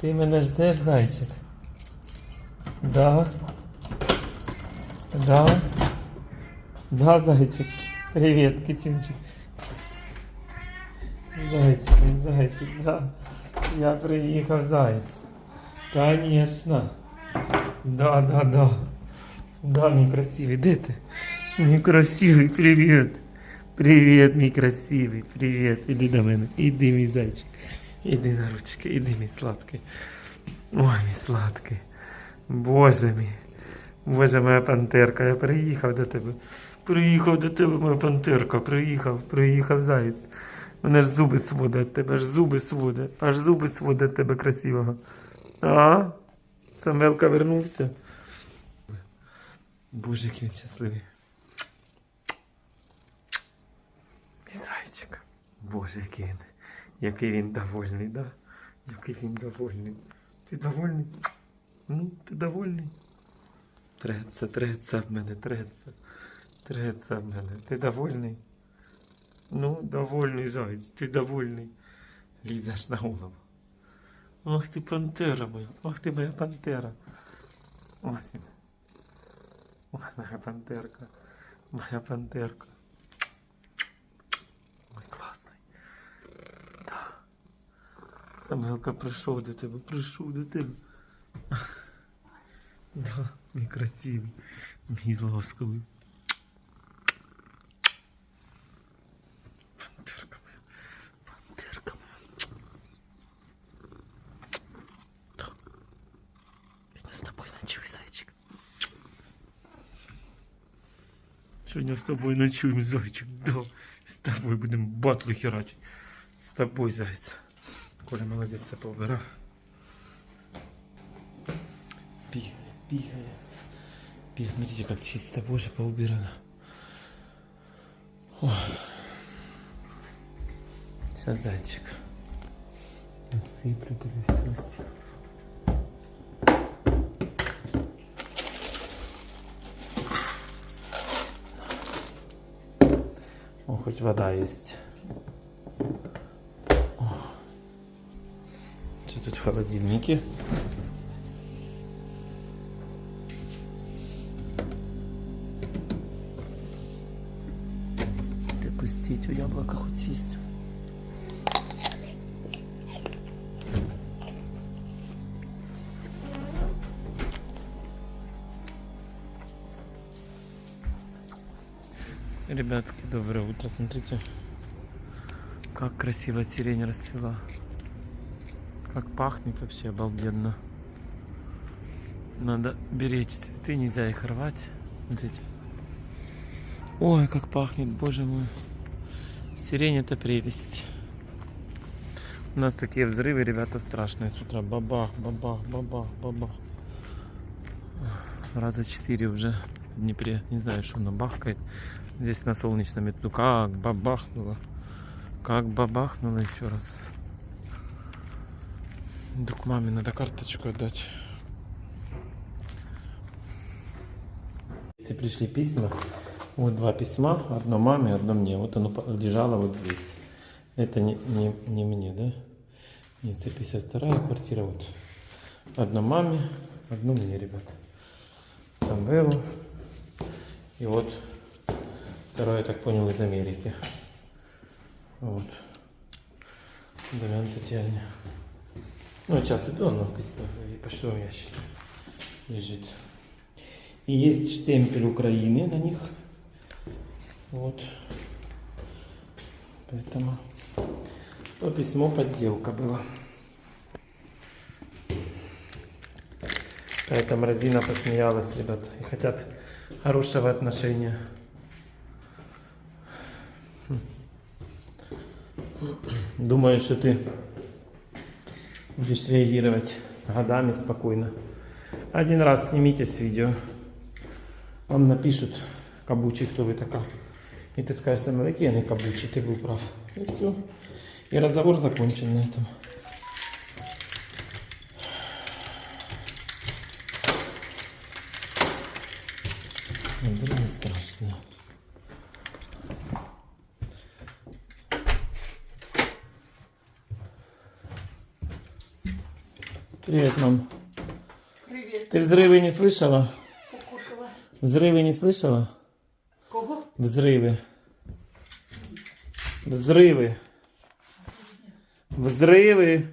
Ти мене ждеш, зайчик? Да. Да. Да, зайчик. Привет, китинчик. Зайчик, зайчик, да. Я приїхав заяць. Конечно. Да, да, да. Да, мій красивий, де ти? Мій красивий, привіт. Привіт, мій красивий, привіт. Іди до мене. Іди, мій зайчик. Іди на ручки, іди, мій сладкий. Ой, мій сладкий. Боже мій. Боже, моя пантерка, я приїхав до тебе. Приїхав до тебе, моя пантерка, приїхав, приїхав заєць. Мене ж зуби сводять тебе, аж зуби сводять, аж зуби сводять тебе красивого. А? Самелка вернувся. Боже, який він щасливий. Мій зайчик. Боже, який він. Який він довольний, да? Який він довольний. Ти довольний? Ну, ти довольний? Треться, треться в мене, треться. Треться в мене. Ти довольний? Ну, довольний зайць, ти довольний. Лізеш на голову. Ох ти пантера моя, ох ти моя пантера. Ось він. Ой, моя пантерка. Моя пантерка. Ой, класний. Да. Самелка прийшов до тебе, прийшов до тебе. Да, мій красивий, мій ласковий. Пантерка моя, пантерка моя. Да. Я з тобою ночую, зайчик. Сьогодні з тобою ночуємо, зайчик. Да. З тобою будемо батлу херачить. З тобою, зайця. Коля молодець це поубирав. Бегает, бегает. Бегает. Смотрите, как чисто, боже, поубирано. Ой. Сейчас, зайчик. Насыплю тебе все. О, хоть вода есть. Холодильнике? Ты пустить у яблока хоть есть. Ребятки, доброе утро. Смотрите, как красиво сирень расцвела. Как пахнет вообще обалденно. Надо беречь цветы, нельзя их рвать. Смотрите. Ой, как пахнет, боже мой. Сирень это прелесть. У нас такие взрывы, ребята, страшные с утра. Бабах, бабах, бабах, бабах. Раза четыре уже в Днепре. Не знаю, что оно бахкает. Здесь на солнечном ветру как бабахнуло. Как бабахнуло еще раз. Друг маме надо карточку отдать. Если пришли письма, вот два письма, одно маме, одно мне. Вот оно лежало вот здесь. Это не, не, не мне, да? Нет, это 52 квартира. Вот. Одно маме, одно мне, ребят. Самвелу. И вот второе, я так понял, из Америки. Вот. Дамян Татьяне. Ну, сейчас иду, оно в почтовом ящике лежит. И есть штемпель Украины на них. Вот. Поэтому то письмо подделка была. Эта мразина посмеялась, ребят, и хотят хорошего отношения. Хм. Думаю, что ты будешь реагировать годами спокойно. Один раз снимите с видео. Вам напишут кабучий, кто вы такая. И ты скажешь, сам, какие они кабучий, ты был прав. И все. И разговор закончен на этом. Привет, мам. Привіт. Ты взрывы не слышала? Покушала. Взрывы не слышала? Кого? Взрывы. Взрывы. Взрывы.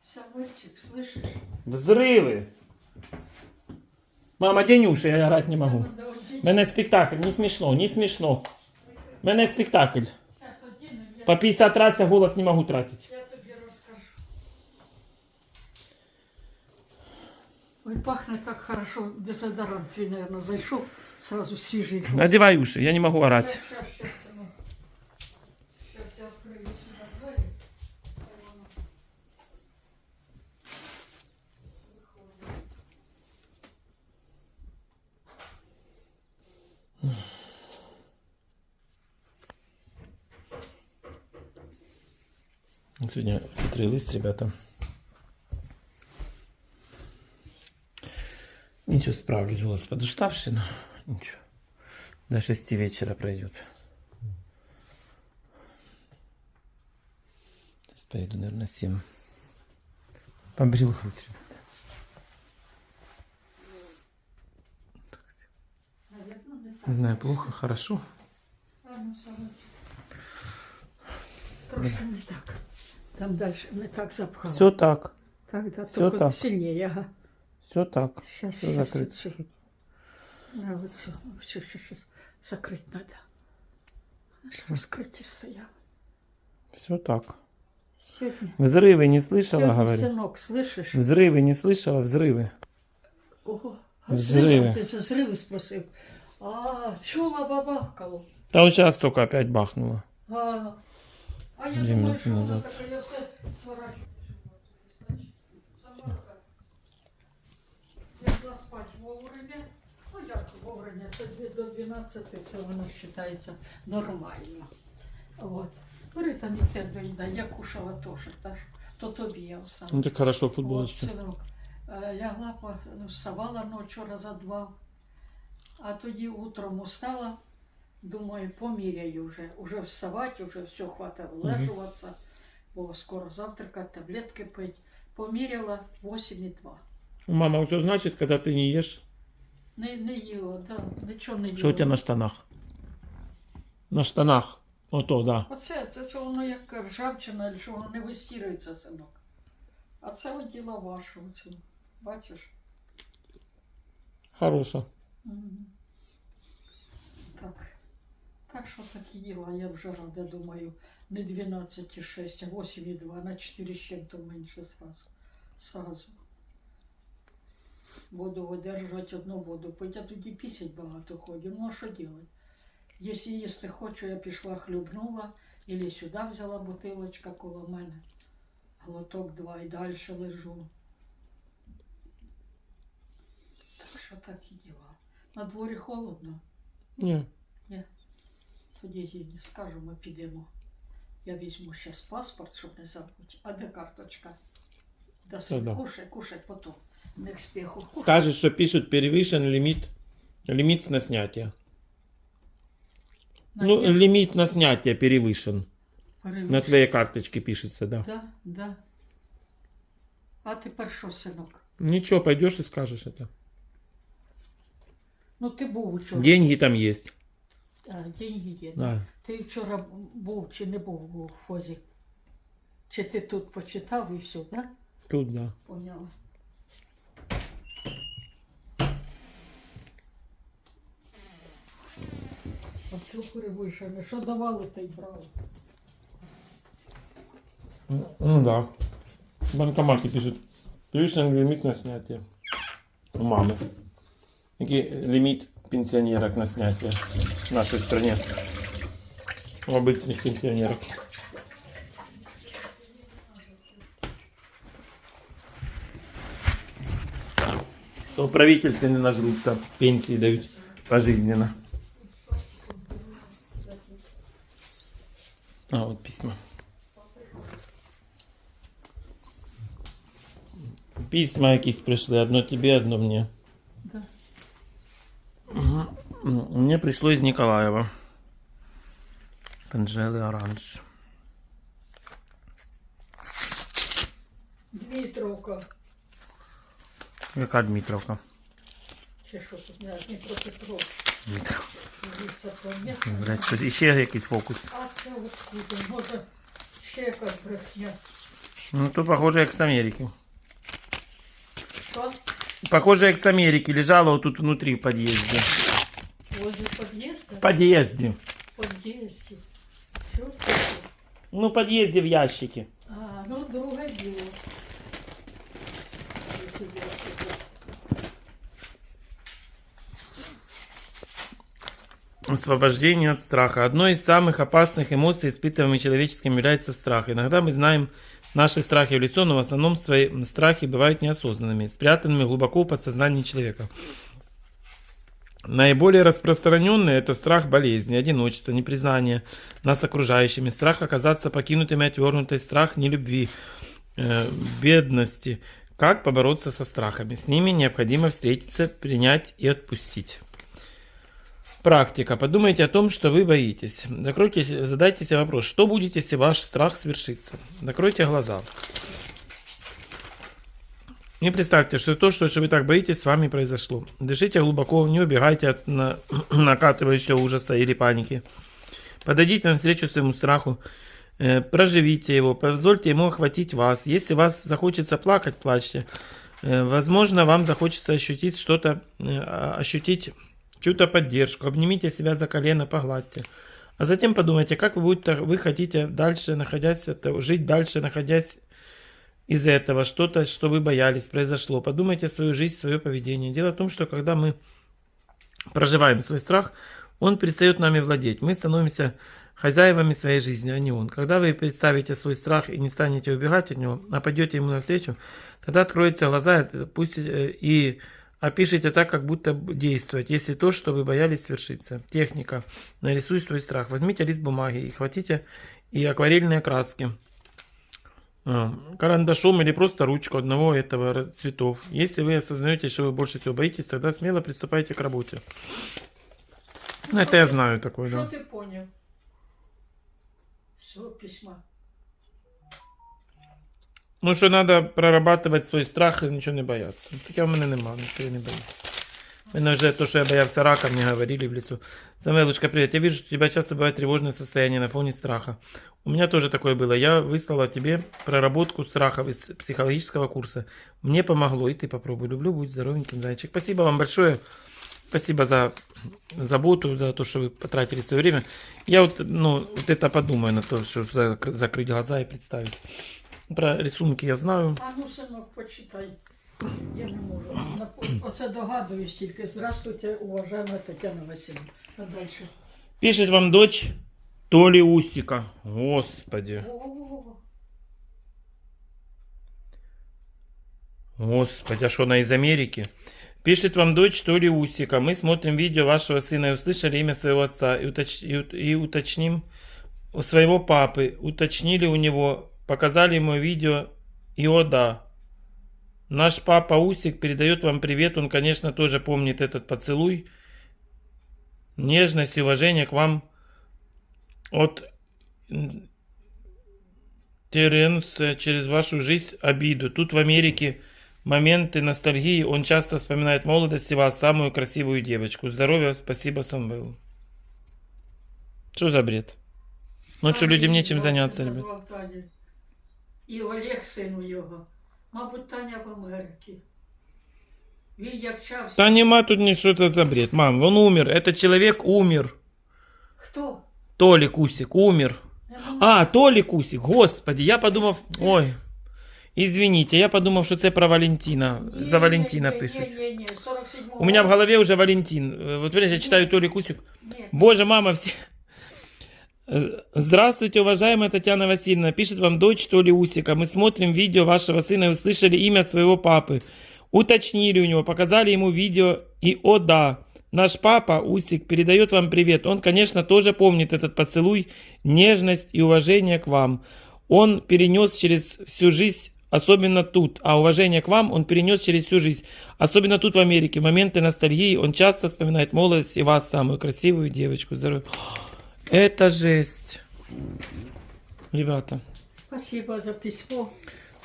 Самольчик, слышиш? Взрывы. Мама, день уши, я орать не могу. Надо одеть. Мене спектакль, не смешно, не смешно. Мене спектакль. Щас одену, я, По 50 раз я голос не могу тратить. Ой, пахне так хорошо. Дезодорант твій, наверное, зайшов, сразу свіжий. Надевай уши, я не могу орать. Щас, щас, щас, синок. Щас я відкрию сюди двері. Хай воно. Сегодня хитрый лист, ребята. Ничего, справлюсь, голос подуставший, но ничего. До шести вечера пройдет. Сейчас поеду, наверное, семь. Побрил грудь, ребята. Не знаю, плохо, хорошо. Самочек. Трошки не так. Там дальше не так запхало. Все так, Так, да, Всё только так. сильнее, ага. все так. Сейчас, Все сейчас, закрыто. все. А вот все, все, сейчас, сейчас. Закрыть надо. Аж Раскрытие стояло. Все так. Сегодня. Взрывы не слышала, Сегодня, говорю. сынок, слышишь? Взрывы не слышала, взрывы. Ого. Взрывы. Ты за взрывы спросил. А, чула бабахкало. Да вот сейчас только опять бахнуло. А, а я Две думаю, минуты что она назад. такая, я все сворачиваю. Спать вовремя. Ну як вовремя, це до 12, це воно вважається нормально. От. Не те доїдає, я кушала теж, та ж, то тобі я Ну оставила. так хорошо, От, футболочка. синок, е, лягла, по- ну, вставала ночі раза два, а тоді утром устала, думаю, поміряю вже, уже вставати, вже все, хватає лежуватися, бо скоро завтракати, таблетки пить. Поміряла 8,2. Мама, что значит, когда ты не ешь? Не, не їла, да, нічого не їла. Что у тебя на штанах? На штанах. О, то, да. Оце, це, це воно як ржавчина, що воно не вистірується, синок. А це оділа вашу, оцю. бачиш? Хорошо. Мгм. Так. Так що такі діла, я вже рада, думаю, не 12,6, а 8,2, на 4 з чим-то менше сразу. Сразу. Воду видержувати, одну воду пить, а тоді пісять багато ходю. Ну а що робити? Якщо їсти хочу, я пішла хлюбнула, або сюди взяла бутилочка коло мене. Глоток два і далі лежу. Так що такі діла. На дворі холодно. Не. Тоді їй не скажу, ми підемо. Я візьму зараз паспорт, щоб не забути. А де карточка? Да, кушай, кушай потім. Не к спеху. Кушай. Скажешь, что пишут превышен лимит, лимит на снятие. На Ну, кем? лимит на снятие перевышен. Перевищ. На твоей карточке пишется, да. Да, да. А тепер що, синок? Ничего, пойдешь и скажешь это. Ну ти був вчора. Деньги там есть. А, деньги є. Да. Ти вчора був чи не був у фозі? Чи ти тут почитав і все, да? Тут, да. Поняла. Перевишено. Що давали, та й брали. Ну да. В банкомате пишут. Превышен лимит на снятие. У мамы. Який лимит пенсионерок на снятие в нашей стране. У обычных пенсионеров. То в правительстве не нажрутся, пенсии дают пожизненно. А, вот письма. Письма якісь прийшли, одно тебе, одно мне. Да. М, Мне пришло из Николаева. Анжелы Оранж. Дмитровка. Яка Дмитровка? Чи що тут не Дніпропетров. Дмитровка. Дивіться, то місце. Блядь, що, ще якийсь фокус. А це откуда? Може, ще якась брехня. Ну, то похоже, як з Америки. Що? Похоже, як з Америки. Лежало вот тут внутри в під'їзді. Возле під'їзду? В під'їзді. В під'їзді. Що це? Ну, в під'їзді в ящике. А, ну, друге діло. Освобождение от страха. Одной из самых опасных эмоций, испытываемых человеческим, является страх. Иногда мы знаем наши страхи в лицо, но в основном свои страхи бывают неосознанными, спрятанными глубоко в подсознании человека. Наиболее распространенный это страх болезни, одиночества, непризнания нас окружающими, страх оказаться покинутыми, отвергнутый страх нелюбви, э, бедности. Как побороться со страхами? С ними необходимо встретиться, принять и отпустить. Практика. Подумайте о том, что вы боитесь. Закройте, задайте себе вопрос, что будет, если ваш страх свершится. Закройте глаза. И представьте, что то, что вы так боитесь, с вами произошло. Дышите глубоко, не убегайте от на- накатывающего ужаса или паники. Подойдите навстречу своему страху, э, проживите его, позвольте ему охватить вас. Если вас захочется плакать, плачьте. Э, Возможно, вам захочется ощутить что-то, э, а- ощутить чью-то поддержку. Обнимите себя за колено, погладьте. А затем подумайте, как вы, будете, вы хотите дальше, находясь, это, жить дальше, находясь из этого, что-то, что вы боялись, произошло. Подумайте свою жизнь, свое поведение. Дело в том, что когда мы проживаем свой страх, он перестает нами владеть. Мы становимся хозяевами своей жизни, а не он. Когда вы представите свой страх и не станете убегать от него, а пойдете ему навстречу, тогда откроете глаза это пусть, э, и опишите так, как будто действовать, если то, что вы боялись, свершится. Техника. Нарисуй свой страх. Возьмите лист бумаги и хватите и акварельные краски. А, Карандашом или просто ручку одного этого цветов. Если вы осознаете, что вы больше всего боитесь, тогда смело приступайте к работе. Ну, это я знаю такое, да. ти поняв? З цього письма. Ну, що треба прорабатувати свій страх і нічого не боятися. Таке в мене нема, нічого я не боюсь. Мене вже то, що я боявся рака, мне говорили в лицо. Самелочка, привет. Я вижу, что у тебя часто бывает тревожное состояние на фоне страха. У меня тоже такое было. Я выслала тебе проработку страхов из психологического курса. Мне помогло, и ты попробуй. Люблю, будь здоровеньким, зайчик. Спасибо вам большое. Спасибо за заботу, за то, что вы потратили свое время. Я вот, ну, вот это подумаю на то, что зак- закрыть глаза и представить. Про рисунки я знаю. А ну, синок, почитай. Я не можу. На- Оце догадуюсь тільки. Здравствуйте, уважаема Тетяна Васильівна. А далі. Пишет вам дочь Толи Усика. Господи. О, Господи, а что она из Америки? Пишет вам дочь Толи Усика. Мы смотрим видео вашего сына и услышали имя своего отца. И, уточ- и ут- и уточним у своего папы. Уточнили у него. Показали ему видео. И о да. Наш папа Усик передает вам привет. Он, конечно, тоже помнит этот поцелуй. Нежность и уважение к вам от м, Теренс э, через вашу жизнь обиду. Тут в Америке моменты ностальгии. Он часто вспоминает молодость и вас, самую красивую девочку. Здоровья, спасибо Самвелу. Что за бред? Таня людям нечем заняться, ребят назвав Таню. І Олег син у його. Мабуть, Таня в Америці. Він як чався. Да нема тут не что это за бред. Мам, он умер. Этот человек умер. Хто? Толик Усик умер. Нема. А, Толик Усик. Господи, я подумав... Ой. Извините, я подумав, що це про Валентина. Ні, За Валентина ні, ні, пишуть. Ні, ні, ні, 47 У меня в голове уже Валентин. Э, Вот, понимаете, я читаю Толик Усик. Ні. Боже, мама, все... Здравствуйте, уважаемая Татьяна Васильевна. Пишет вам дочь Толи Усика. Мы смотрим видео вашего сына и услышали имя своего папы. Уточнили у него, показали ему видео. И, о да, наш папа Усик передает вам привет. Он, конечно, тоже помнит этот поцелуй, нежность и уважение к вам. Он перенес через всю жизнь, особенно тут. А уважение к вам он перенес через всю жизнь. Особенно тут в Америке. Моменты ностальгии. Он часто вспоминает молодость и вас, самую красивую девочку. Здоровья. Это жесть. Ребята. Спасибо за письмо.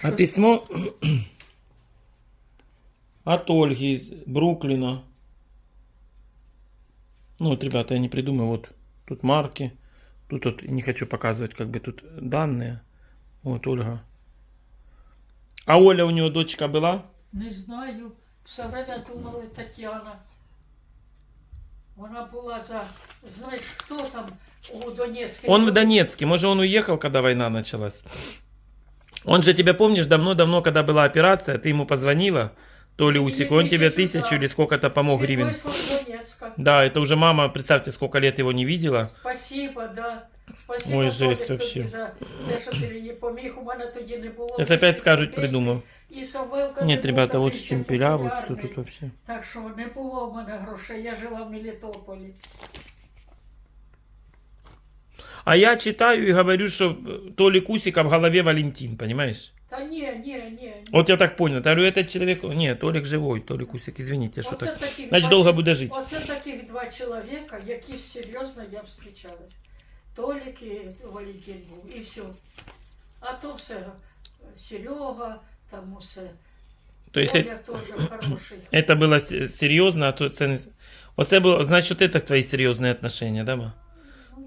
А письмо... От Ольги из Бруклина. Ну вот, ребята, я не придумаю. Вот тут марки. Тут вот не хочу показывать, как бы тут данные. Вот Ольга. А Оля у нее дочка была? Не знаю. Все время думали Тетяна. Вона була за. Знаєш, хто там у Донецьку? Он в Донецке. Может, он уехал, когда война началась? Он же тебя помнишь, давно-давно, когда была операция, ты ему позвонила, то ли Усик, он тебе тысячу, тысячу да. или сколько-то помог Він гривен. вийшов з Донецька. Да, это уже мама, представьте, сколько лет его не видела. Спасибо, да. Спасибо, Ой, Толік, жесть тобі вообще. за те, що ти мені поміг. У мене тоді не було. Сейчас опять скажут, копійки. придумал. І Савелка не Нет, був ребята, такий вот ще штемпеля, вот все популярний. тут вообще. Так що не було в мене грошей, я жила в Мелітополі. А я читаю и говорю, что э, Толик Усика в голове Валентин, понимаешь? Та ні, ні, ні. ні. Вот я так понял. Я говорю, этот человек... Нет, Толик живой, Толик Усик, извините, что Оце так. таких Значит, два- долго буде жить. Оце таких два чоловіка, які серйозно я зустрічалась. Толік і Валентин був, і все. А то все е, Серега, там усе. То есть Оля теж хороший. это было с- серьезно, а то це не... Оце було, значить, вот это твои серьезные отношения, да, ма?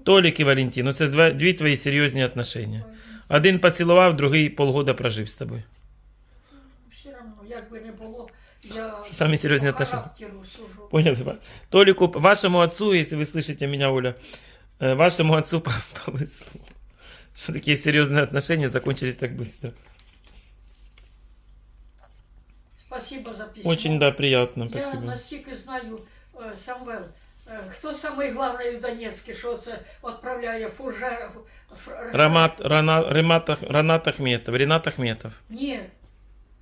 Толик і Валентин, оце два, дві твої серйозні отношения. Один поцілував, другий полгода прожив з тобою. Все одно, як би не було, я Самі серйозні по отношения. характеру сужу. Поняли? ба? Толику, вашему отцу, если вы слышите меня, Оля, э, вашему отцу по- повезло. Что такие серьезные отношения закончились так быстро. Спасибо за письмо. Очень, да, приятно, Я спасибо. настільки знаю, е, Самвел, е, хто самий главний у Донецьку, що це відправляє фужер... фр- Рамат, Рана, Ремат, Ах- Ранат Ахметов, Ренат Ахметов. Ні,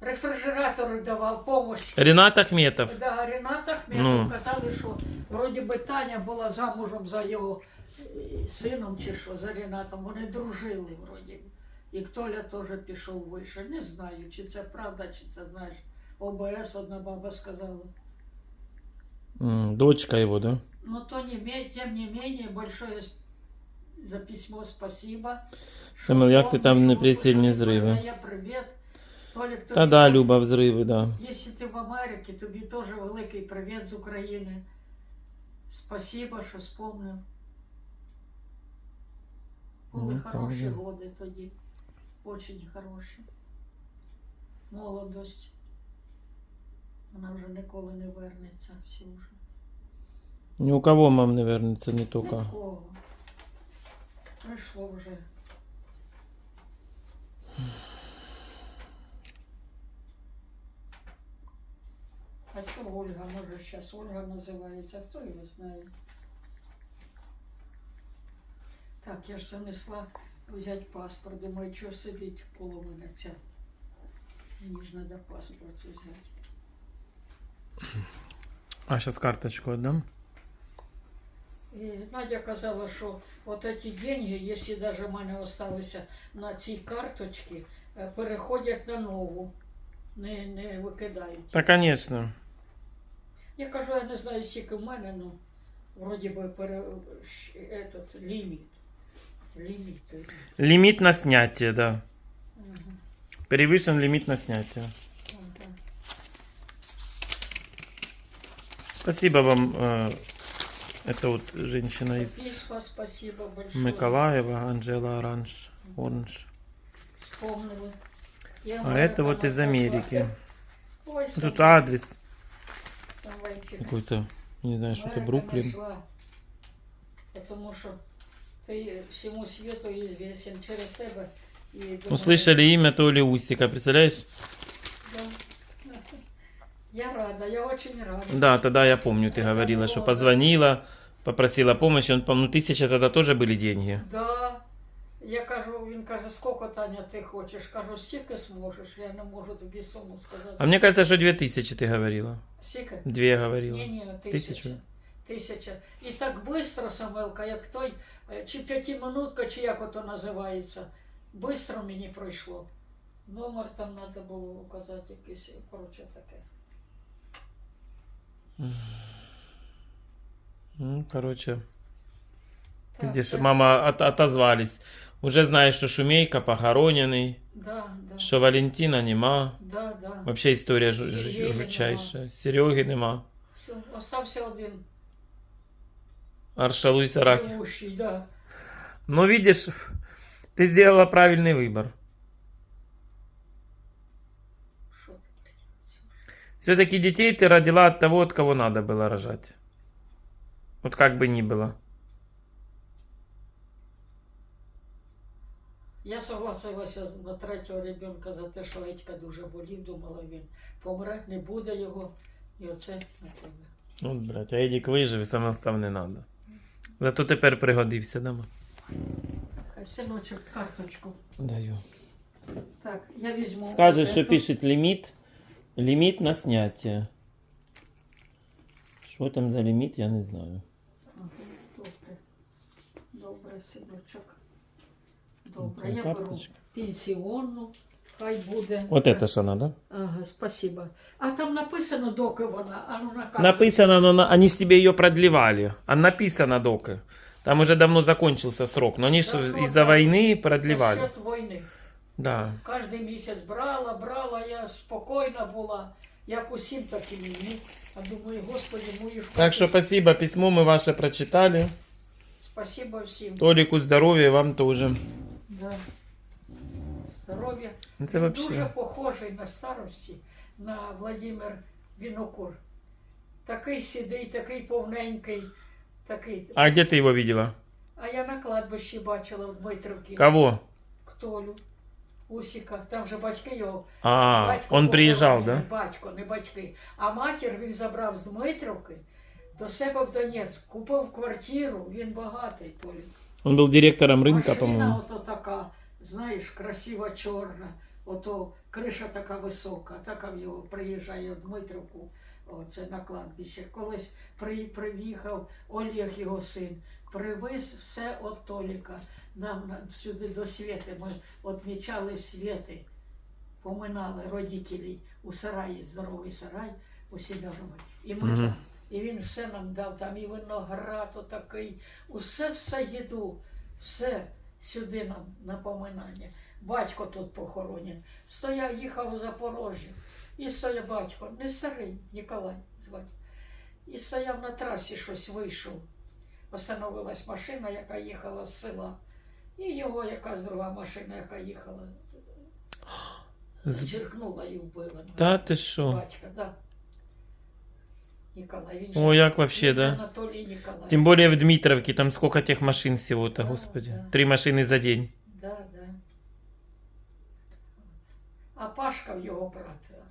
рефрижератор давав допомогу. Ренат Ахметов. Да, Ренат Ахметов Ну. казали, що вроді би Таня була замужем за його е, сином чи що, за Ренатом. Вони дружили вроді. би. І Толя теж пішов вище. Не знаю, чи це правда, чи це знаєш. ОБС одна баба сказала. М, Дочка его, да? Но то не ме- тем не менее, большое с- за письмо спасибо. Що Самвел, як ти помниш, там не що присильні ви зриви? передає привіт. Толік, тобі Та да, теж- Люба, взриви, да. Якщо ти в Америці, тобі теж великий привіт з України. Спасибо, що спомнив. Були Ну, так, хороші да. годи тоді. Очень хороші. Молодость. Вона вже ніколи не вернеться. Всі вже. Ни у кого мам не вернется, не только. Нікого. Прийшло вже. А що Ольга? Може зараз Ольга називається, хто його знає. Так, я ж занесла взяти паспорт. Думаю, що сидить коло мене ця. Мені ж треба паспорт взяти. А, сейчас карточку отдам. І Надя казала, що от ці деньги, якщо навіть в мене залишилися на цій карточці, е, переходять на нову, не, не викидають. Да, конечно. Я кажу, я не знаю, скільки в мене, ну, вроді би пере, щ- этот, ліміт. Ліміт. е, Лимит на снятие, да. ага, Превышен лимит на снятие. ага. Спасибо вам. это вот женщина из спасибо большое. Миколаева, Анжела Оранж, Оранж. Я А это вот из. Америки. Ой, Тут адрес какой-то, не знаю, что-то Марика Бруклин. нашла. Потому что ты всему свету известен через тебя. Услышали имя Толи Усика, представляешь? Да. Я рада, я очень рада. Да, тогда я помню, ты говорила, что позвонила, попросила помощи. Он, по-моему, тысяча тогда тоже были деньги. Да. Я кажу, він каже, сколько, Таня, ти хочеш? Кажу, стільки зможеш. Я не можу тобі суму сказати. А мне кажется, что две тысячи ты говорила. Скільки? Две говорила. Ні, ні, Тисячу? тисяча. Тисяча. І так швидко, Самелка, як той, е, чи п'ятиминутка, чи як ото називається. Бистро мені пройшло. Номер там треба було указати якийсь, коротше таке. Ну, короче, Так, Видишь, так. мама от- отозвались. Уже знаешь, что Шумейка похороненный, Да, да. що Валентина нема. Да, да. Вообще історія жу- Сергія жу- нема. жучайша. Сереги нема. Все, остався один Аршалуй Сарак. живущий, да. Ну, видишь, ты сделала правильный выбор. Все-таки детей ты родила от того, от кого надо было рожать. Вот как бы ни было. Я согласилася на третього ребенка за те, що Едька дуже болів, думала, він помре, не буде його. І оце напевно. От, блядь, а Едік вижив і саме став не надо. Зато тепер пригодився дома. Хай синочок, карточку. Даю. Так, я візьму. Скажешь, что отету. пишет лимит. Лимит на снятие. Що там за лимит, я не знаю. Ага, Добре. Добре, синочок. Добре, Ну, я беру карточка. пенсіонну, хай буде. Вот это что надо? Ага, спасибо. А там написано, доки вона, а ну на карточці. Написано, но на- они ж тебе ее продлевали. А написано дока. Там уже давно закончился срок. Но они ж Давно, из-за да. войны За продлевали. счет війни. Да. Кожен місяць брала, брала, я спокійна була, як усім, так і мені. А думаю, господи, мої ж Так что спасибо, письмо мы ваше прочитали. спасибо всім. Толику здоровья, вам тоже. Да. Здоров'я. Это Він вообще. дуже похожий на старості на Владимир Вінокур. Такий сідий, такий повненький, такий. А где ты его видела? А я на кладбищі бачила в Дмитрівці. Кого? Ктолю. Усіка, там же батьки його. А, Батько он був приезжал, да? Батько, не батьки. А матір він забрав з Дмитрівки до себе в Донецьк, купив квартиру, він багатий той. Он был директором рынка, Машина по-моему. ото така, знаєш, красива чорна, ото криша така висока, така в його приїжджає в Дмитрівку, оце на кладбище. Колись при, приїхав Олег, його син, привез все от Толіка. Нам на- сюди до Світи. Ми відмічали Світи, поминали родителей у сараї, здоровий сарай у Сідорові. І ми Мгм. там. І він все нам дав, там і виноград отакий, усе все їду, все сюди нам на поминання. Батько тут похоронен. Стояв, їхав у Запорожжя. І стояв батько, не старий, Ніколай звати. І стояв на трасі, щось вийшов. Остановилась машина, яка їхала з села. І його якась друга машина, яка їхала, З- черкнула і вбила. Да ты шо? Батька, да. Николай, він же- О, як вообще, він да? Анатолій Николаевич. Тем более в Дмитровке, там сколько тех машин всего-то, Да, господи. да. Три машины за день. Да, да. А Пашка в його брат,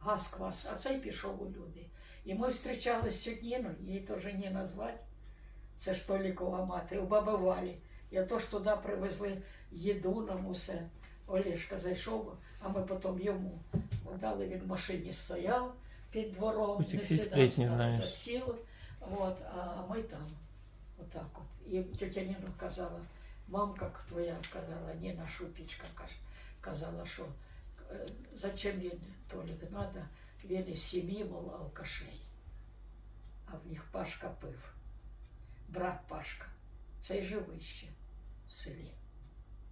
газ квас, а цей пішов у люди. І ми зустрічалися з тьотю Ніною, її теж Ніна звати. Це ж Толікова мати, у баби Валі. Я то ж туди привезли їду нам усе. Олешка зайшов, а ми потім йому дали, він в машині стояв під двором. Усі не всі сідав, сплетні став, знаєш. засіли. От, а ми там. Отак от. І тетя Ніна казала, мамка твоя казала, Ніна Шупічка каже, казала, що е, зачем він Толік надо, він із сім'ї, мов, алкашей. А в них Пашка пив. Брат Пашка. Цей живий ще в селі.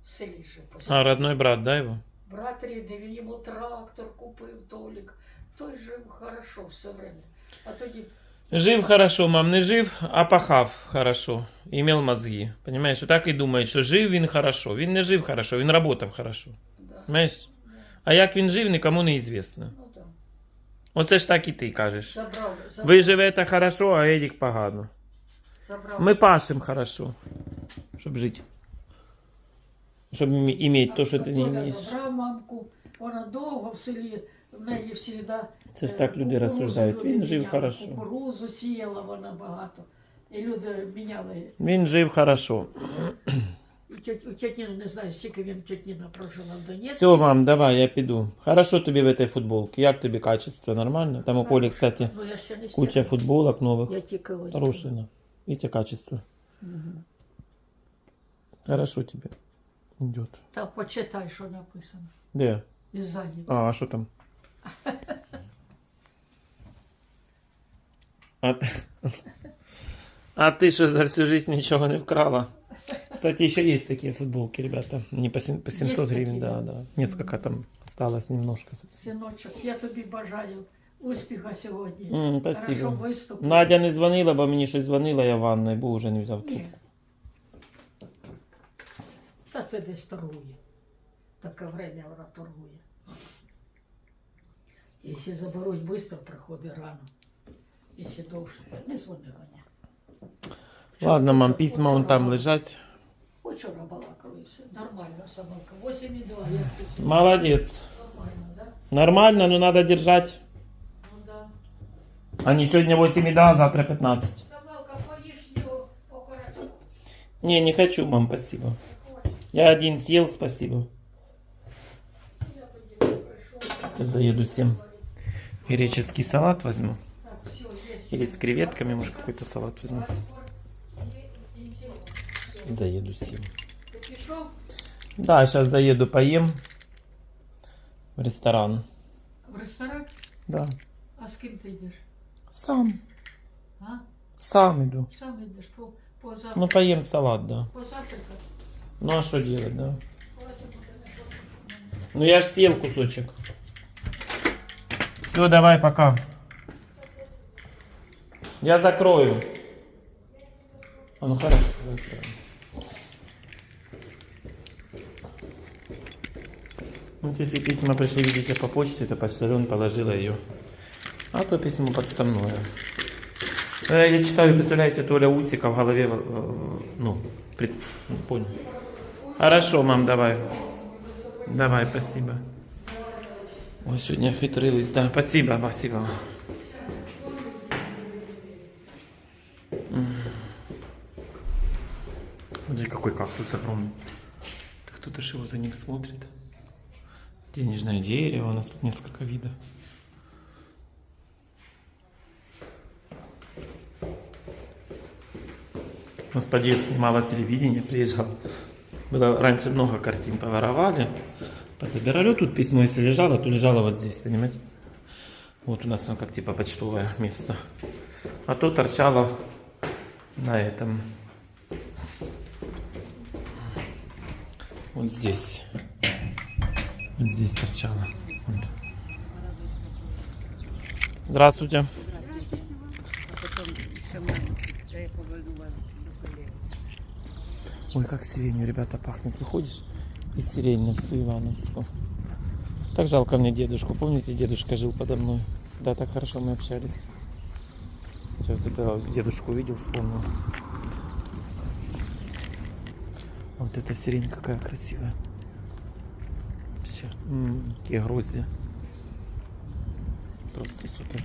В селі жив по. А, родной брат, да, его? Брат рідний, він йому трактор купив, Толік. Той жив хорошо все время. А тоді Жив хорошо, мам, не жив, а пахав хорошо. Имел мозги. Понимаешь, так и думает, що жив він хорошо. Він не жив хорошо, він работав хорошо. да, Понимаешь? А як він жив, нікому не известно. ну да. Оце ж так і ти кажеш. Забрав, забрав, Ви живете хорошо, а Едік погано. забрав. Ми пашем хорошо, щоб жити. Щоб ім- іметь то, що ти не Толя маєш. забрав мамку, вона довго в селі, в неї всегда Це ж е, так люди кукурудзу розсуждають. люди Він жив міняли, хорошо. Кукурузу сіяла вона багато. І люди міняли. Він жив хорошо. У тьот- у тітіна, не знаю, скільки він тітіна прожила в Донецьку. Все, мам, давай, я піду. Хорошо тобі в этой футболке. Як тобі качество? Нормально? Там у Колі, кстати, Ну, я ще не куча стягнула. футболок нових. Я тільки одягла. Хорошие, да. Видите, качество. Мгм. Хорошо тебе. Идет. Та почитай, що написано. Де? І ззаді. А, а що там? А, А ты что, за всю жизнь ничего не вкрала? Кстати, еще есть такие футболки, ребята. Не по, сем- по 700 Есть гривен, такие, да, да? да. Несколько там осталось, немножко совсем. Синочок, я тобі бажаю успіха сьогодні. М, Хорошо спасибо. виступив. Надя не дзвонила, бо мені щось дзвонила, я ванною, бо вже не взяв тут. Ні. Та це десь торгує. Таке время вона торгує. Якщо заберуть швидко, приходить рано. Якщо довше, то не дзвони Ваня. Ладно, мам, Вчора- письма вон вчора там бала- лежать. Вчора балакали все. Нормально собака. 8,2, як ти? Молодец. Нормально, да? Нормально, но надо держать. Ну да. А не сегодня 8 да, а завтра 15. Собака, поїж його окорочку. Не, не хочу, мам, спасибо. Я один съел, спасибо. Я тоді прийшов. Заеду всем. Греческий салат возьму. Так, все, є. Или с креветками, может, какой-то салат возьму. Паспорт і пенсіон. Все. Заеду всем. Ти пішов Да, сейчас заеду, поем. В ресторан. в ресторан? Да. А з ким ти йдеш? Сам. А? Сам иду. Сам йдеш по, по, зав... Ну, поем салат, да. по завтраках? Ну, а что делать, да? Ну, я ж съел кусочек. Все, давай, пока. Я закрою. А, ну хорошо, закрою. Вот если письма пришли, видите, по почте, то почтальон положила ее. А то письмо подставное. Я читаю, представляете, Толя Усика в голове, ну, пред- понял. Хорошо, мам, давай. Давай, спасибо. Ой, сегодня хитрились, да. Спасибо, спасибо. Смотри, какой кактус огромный. Кто-то ж его за ним смотрит. Денежное дерево, у нас тут несколько видов. Подъезд снимала телевидение, приезжал. Было раньше много картин поворовали. Позабирали. Тут письмо, если лежало, то лежало вот здесь, понимаете? Вот у нас там как типа почтовое место. А то торчало на этом. Вот здесь. Вот здесь торчало. Вот. Здравствуйте. Ой, как сиренью, ребята, пахнет. Выходишь из сирень на всю Ивановскую. Так жалко мне дедушку. Помните, дедушка жил подо мной? Всегда так хорошо мы общались. Я вот этого дедушку увидел, вспомнил. Вот эта сирень какая красивая. Вообще, м, какие грозди. Просто супер.